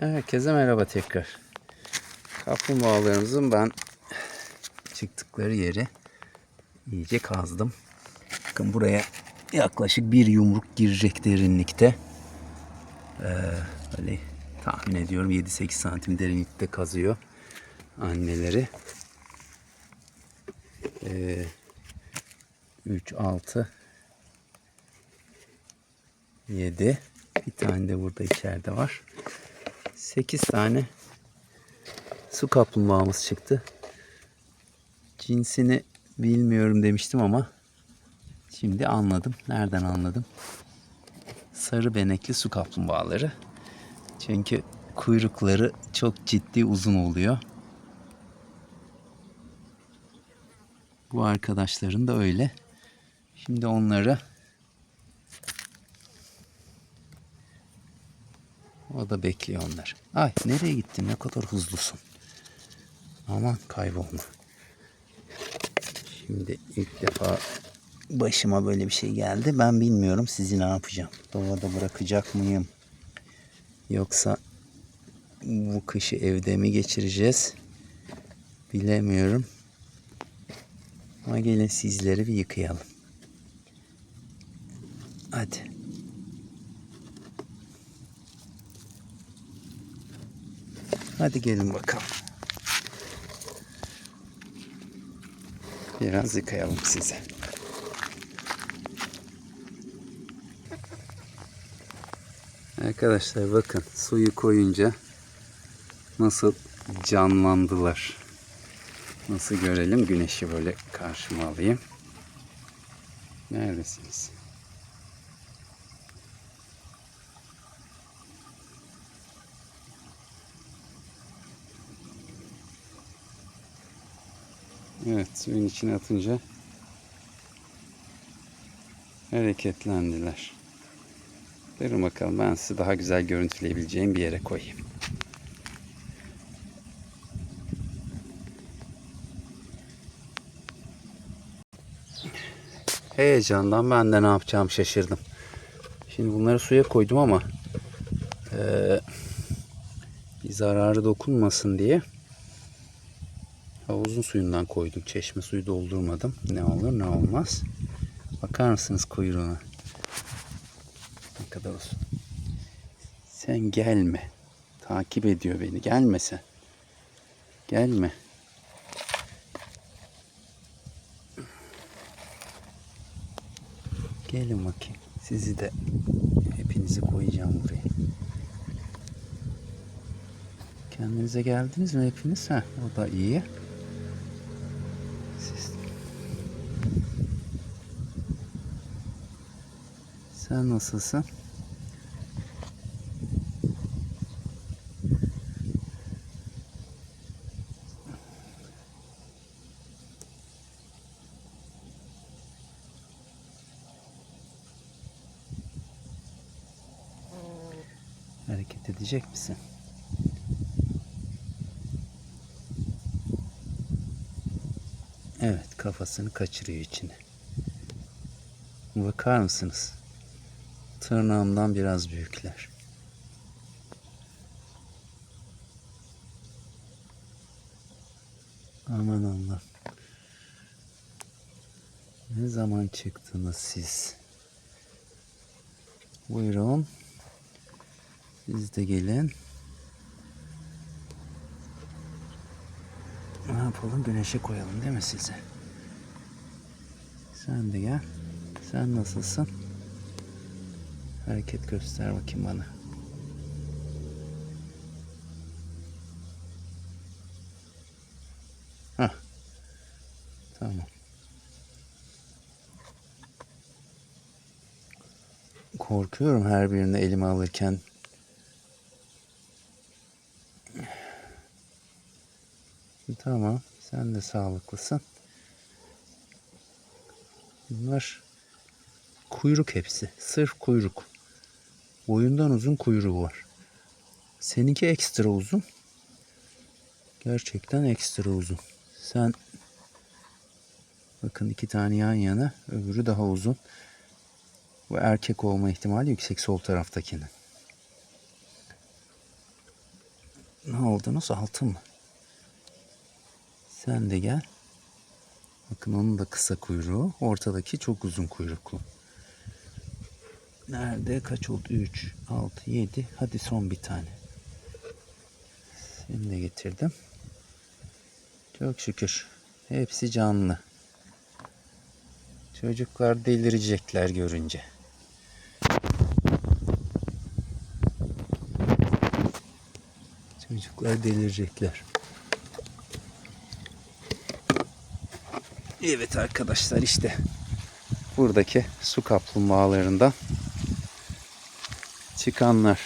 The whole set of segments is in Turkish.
Herkese merhaba tekrar. Kaplumbağalarımızın ben çıktıkları yeri iyice kazdım. Bakın buraya yaklaşık bir yumruk girecek derinlikte. Ee, böyle tahmin ediyorum 7-8 santim derinlikte kazıyor anneleri. Ee, 3, 6, 7. Bir tane de burada içeride var. 8 tane su kaplumbağamız çıktı. Cinsini bilmiyorum demiştim ama şimdi anladım. Nereden anladım? Sarı benekli su kaplumbağaları. Çünkü kuyrukları çok ciddi uzun oluyor. Bu arkadaşların da öyle. Şimdi onları O da bekliyor onlar. Ay nereye gittin? Ne kadar hızlısın. Aman kaybolma. Şimdi ilk defa başıma böyle bir şey geldi. Ben bilmiyorum sizi ne yapacağım. Doğada bırakacak mıyım? Yoksa bu kışı evde mi geçireceğiz? Bilemiyorum. Ama gelin sizleri bir yıkayalım. Hadi. Hadi gelin bakalım. Biraz yıkayalım size. Arkadaşlar bakın suyu koyunca nasıl canlandılar. Nasıl görelim güneşi böyle karşıma alayım. Neredesiniz? Evet suyun içine atınca hareketlendiler. Durun bakalım ben sizi daha güzel görüntüleyebileceğim bir yere koyayım. Heyecandan ben de ne yapacağım şaşırdım. Şimdi bunları suya koydum ama eee, bir zararı dokunmasın diye havuzun suyundan koydum. Çeşme suyu doldurmadım. Ne olur ne olmaz. Bakar mısınız kuyruğuna? Ne kadar olsun. Sen gelme. Takip ediyor beni. Gelme sen. Gelme. Gelin bakayım. Sizi de hepinizi koyacağım buraya. Kendinize geldiniz mi hepiniz? Ha, o da iyi. Sen nasılsın? Hareket edecek misin? Evet kafasını kaçırıyor içine. Bakar mısınız? Tırnağımdan biraz büyükler. Aman Allah. Ne zaman çıktınız siz? Buyurun. Siz de gelin. Ne yapalım? Güneşe koyalım değil mi sizi? Sen de gel. Sen nasılsın? Hareket göster bakayım bana. Hah. Tamam. Korkuyorum her birini elime alırken. Tamam. Sen de sağlıklısın. Bunlar kuyruk hepsi. Sırf kuyruk. Boyundan uzun kuyruğu var. Seninki ekstra uzun. Gerçekten ekstra uzun. Sen bakın iki tane yan yana, öbürü daha uzun. Bu erkek olma ihtimali yüksek sol taraftakinin. Ne oldunuz? Altın mı? Sen de gel. Bakın onun da kısa kuyruğu. Ortadaki çok uzun kuyruklu. Nerede? Kaç oldu? 3, 6, 7. Hadi son bir tane. Seni de getirdim. Çok şükür. Hepsi canlı. Çocuklar delirecekler görünce. Çocuklar delirecekler. Evet arkadaşlar işte buradaki su kaplumbağalarından çıkanlar.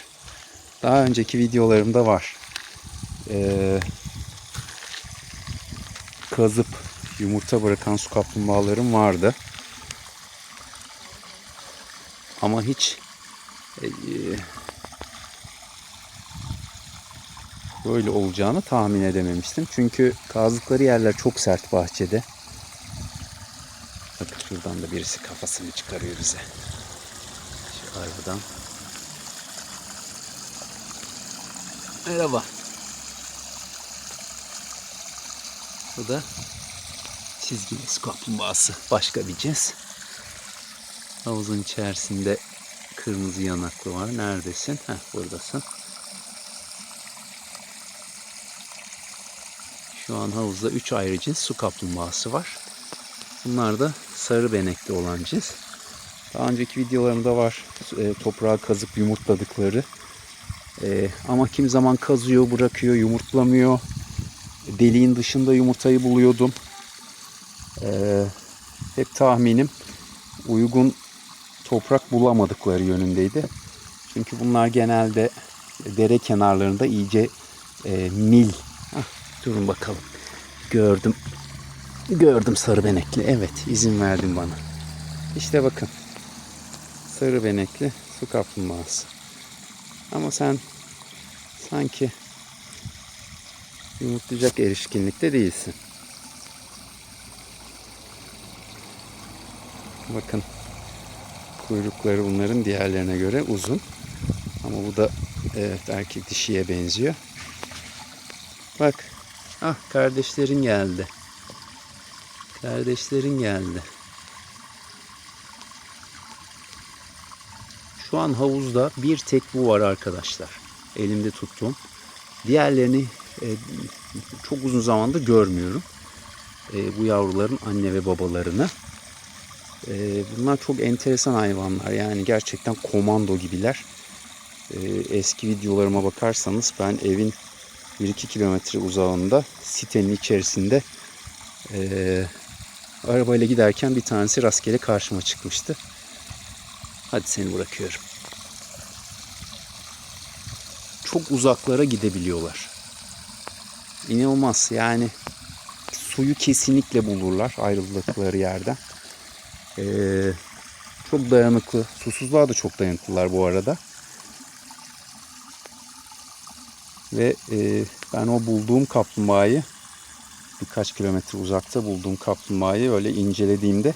Daha önceki videolarımda var. Ee, kazıp yumurta bırakan su kaplumbağalarım vardı. Ama hiç e, böyle olacağını tahmin edememiştim. Çünkü kazdıkları yerler çok sert bahçede. Bakın şuradan da birisi kafasını çıkarıyor bize. Şu aradan. Merhaba. Bu da çizgili su kaplumbağası. Başka bir cins. Havuzun içerisinde kırmızı yanaklı var. Neredesin? Heh, buradasın. Şu an havuzda 3 ayrı cins su kaplumbağası var. Bunlar da sarı benekli olan cins. Daha önceki videolarımda var e, toprağa kazıp yumurtladıkları. E, ama kim zaman kazıyor, bırakıyor, yumurtlamıyor. Deliğin dışında yumurtayı buluyordum. E, hep tahminim uygun toprak bulamadıkları yönündeydi. Çünkü bunlar genelde dere kenarlarında iyice e, nil. Hah, durun bakalım. Gördüm. Gördüm sarı benekli. Evet izin verdin bana. İşte bakın. Sarı benekli su kaplumbağası. Ama sen sanki yumurtlayacak erişkinlikte değilsin. Bakın kuyrukları bunların diğerlerine göre uzun. Ama bu da evet erkek dişiye benziyor. Bak. Ah kardeşlerin geldi. Kardeşlerin geldi. Şu an havuzda bir tek bu var arkadaşlar. Elimde tuttuğum. Diğerlerini e, çok uzun zamandır görmüyorum. E, bu yavruların anne ve babalarını. E, bunlar çok enteresan hayvanlar. Yani gerçekten komando gibiler. E, eski videolarıma bakarsanız ben evin 1-2 kilometre uzağında sitenin içerisinde e, arabayla giderken bir tanesi rastgele karşıma çıkmıştı. Hadi seni bırakıyorum. Çok uzaklara gidebiliyorlar. İnanılmaz yani suyu kesinlikle bulurlar ayrıldıkları yerden. Ee, çok dayanıklı. Susuzluğa da çok dayanıklılar bu arada. Ve e, ben o bulduğum kaplumbağayı birkaç kilometre uzakta bulduğum kaplumbağayı öyle incelediğimde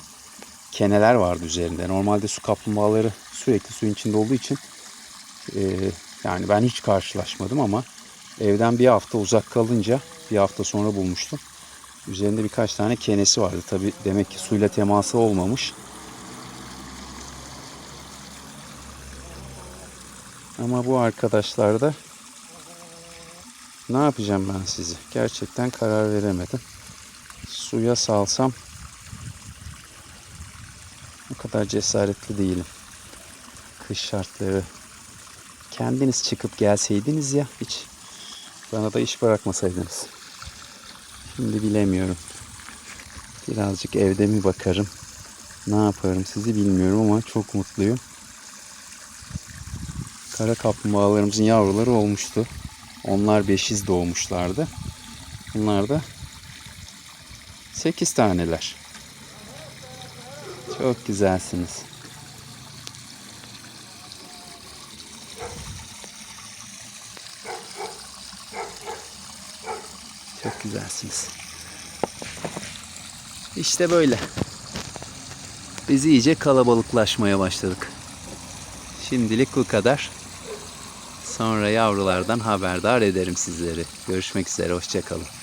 keneler vardı üzerinde. Normalde su kaplumbağaları sürekli suyun içinde olduğu için e, yani ben hiç karşılaşmadım ama evden bir hafta uzak kalınca bir hafta sonra bulmuştum. Üzerinde birkaç tane kenesi vardı. Tabi demek ki suyla teması olmamış. Ama bu arkadaşlar da ne yapacağım ben sizi? Gerçekten karar veremedim. Suya salsam o kadar cesaretli değilim. Kış şartları. Kendiniz çıkıp gelseydiniz ya hiç bana da iş bırakmasaydınız. Şimdi bilemiyorum. Birazcık evde mi bakarım? Ne yaparım sizi bilmiyorum ama çok mutluyum. Kara kaplumbağalarımızın yavruları olmuştu. Onlar beşiz doğmuşlardı. Bunlar da 8 taneler. Çok güzelsiniz. Çok güzelsiniz. İşte böyle. Biz iyice kalabalıklaşmaya başladık. Şimdilik bu kadar. Sonra yavrulardan haberdar ederim sizleri. Görüşmek üzere. Hoşçakalın.